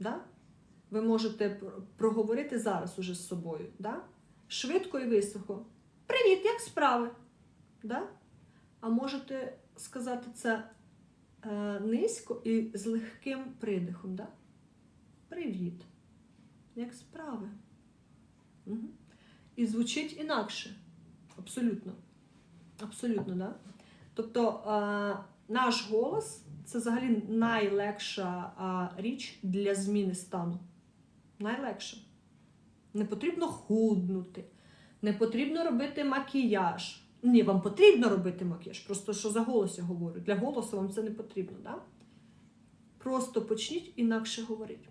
Да? Ви можете проговорити зараз уже з собою. Да? Швидко і високо. Привіт, як справи? Да? А можете сказати це е, низько і з легким придихом. Да? Привіт. Як справи? Угу. І звучить інакше. Абсолютно. Абсолютно, да? Тобто е, наш голос це взагалі найлегша е, річ для зміни стану. Найлегша. Не потрібно худнути, не потрібно робити макіяж. Ні, вам потрібно робити макіяж, просто що за голос я говорю. Для голосу вам це не потрібно. Да? Просто почніть інакше говорити.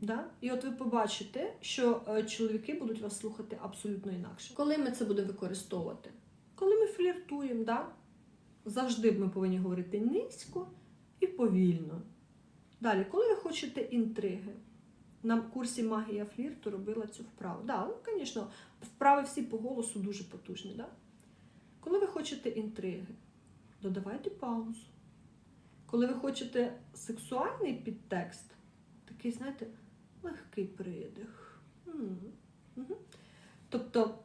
Да? І от ви побачите, що е, чоловіки будуть вас слухати абсолютно інакше. Коли ми це будемо використовувати? Коли ми фліртуємо, да? завжди ми повинні говорити низько і повільно. Далі, коли ви хочете інтриги, на курсі магія флірту робила цю вправу. Да, ну, звісно, вправи всі по голосу дуже потужні. Да? Коли ви хочете інтриги, додавайте паузу. Коли ви хочете сексуальний підтекст, такий, знаєте, легкий придих. Тобто,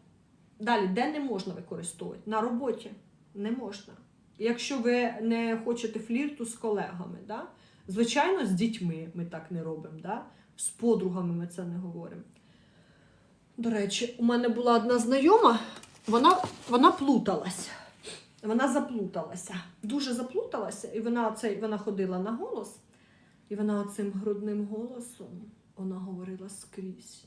далі, де не можна використовувати? На роботі не можна. Якщо ви не хочете флірту з колегами, да? звичайно, з дітьми ми так не робимо, да? з подругами ми це не говоримо. До речі, у мене була одна знайома, вона, вона плуталась. Вона заплуталася. Дуже заплуталася, і вона, цей, вона ходила на голос, і вона цим грудним голосом вона говорила скрізь.